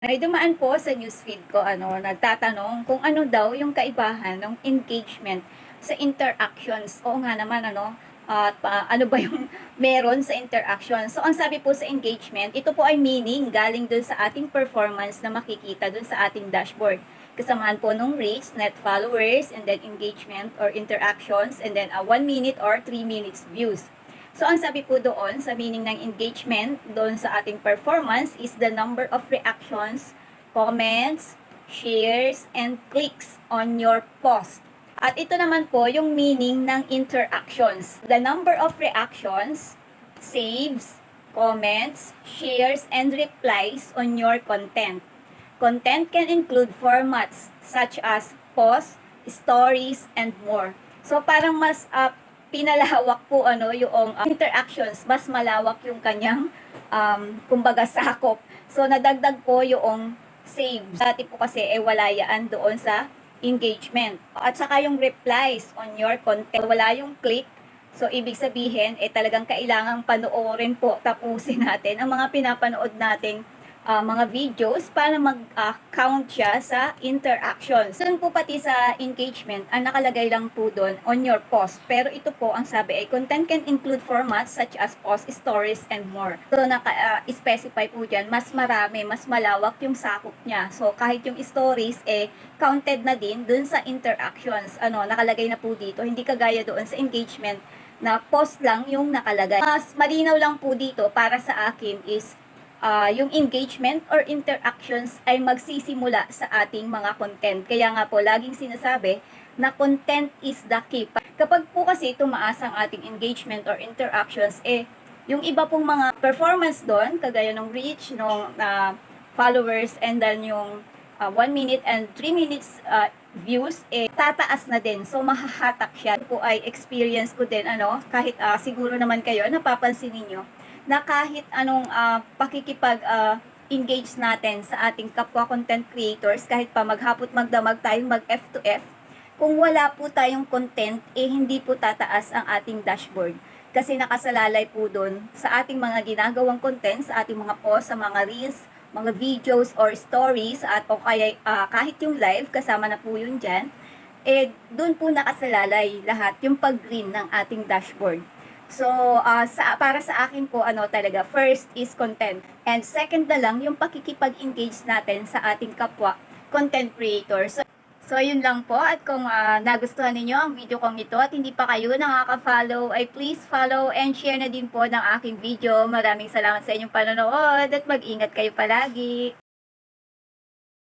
May dumaan po sa newsfeed ko, ano, nagtatanong kung ano daw yung kaibahan ng engagement sa interactions. Oo nga naman, ano, at ah, ano ba yung meron sa interaction. So, ang sabi po sa engagement, ito po ay meaning galing dun sa ating performance na makikita dun sa ating dashboard. Kasamaan po nung reach, net followers, and then engagement or interactions, and then a 1 minute or 3 minutes views. So, ang sabi po doon sa meaning ng engagement doon sa ating performance is the number of reactions, comments, shares, and clicks on your post. At ito naman po yung meaning ng interactions. The number of reactions, saves, comments, shares, and replies on your content. Content can include formats such as posts, stories, and more. So parang mas uh, pinalawak po ano yung uh, interactions, mas malawak yung kanyang um, kumbaga sakop. So nadagdag po yung saves. Dati po kasi eh wala yan doon sa engagement. At saka yung replies on your content, wala yung click. So, ibig sabihin, eh talagang kailangang panoorin po, tapusin natin ang mga pinapanood nating ah, mga videos para mag-count siya sa interactions. Doon po pati sa engagement, ang nakalagay lang po doon on your post. Pero ito po, ang sabi ay content can include formats such as post, stories, and more. So, naka-specify po dyan, mas marami, mas malawak yung sakop niya. So, kahit yung stories, eh, counted na din dun sa interactions. Ano, nakalagay na po dito. Hindi kagaya doon sa engagement na post lang yung nakalagay. Mas malinaw lang po dito para sa akin is ah, yung engagement or interactions ay magsisimula sa ating mga content. Kaya nga po, laging sinasabi na content is the key. Kapag po kasi tumaas ang ating engagement or interactions, eh, yung iba pong mga performance doon, kagaya ng reach, ng ah, followers, and then yung 1 minute and 3 minutes ah, views, eh, tataas na din. So, mahahatak siya. Ito po ay experience ko din, ano, kahit ah, siguro naman kayo, napapansin ninyo, na kahit anong ah, pakikipag ah, engage natin sa ating kapwa content creators, kahit pa maghapot magdamag tayong mag F to F, kung wala po tayong content, eh hindi po tataas ang ating dashboard. Kasi nakasalalay po doon sa ating mga ginagawang content, sa ating mga posts, sa mga reels, mga videos or stories, at o kaya ah, kahit yung live, kasama na po yun dyan, eh doon po nakasalalay lahat yung pag-green ng ating dashboard. So, ah, sa, para sa akin po, ano talaga, first is content. And second na lang, yung pakikipag-engage natin sa ating kapwa content creators. So, so, yun lang po. At kung ah, nagustuhan ninyo ang video kong ito at hindi pa kayo nakaka-follow, ay please follow and share na din po ng aking video. Maraming salamat sa inyong panonood at mag-ingat kayo palagi.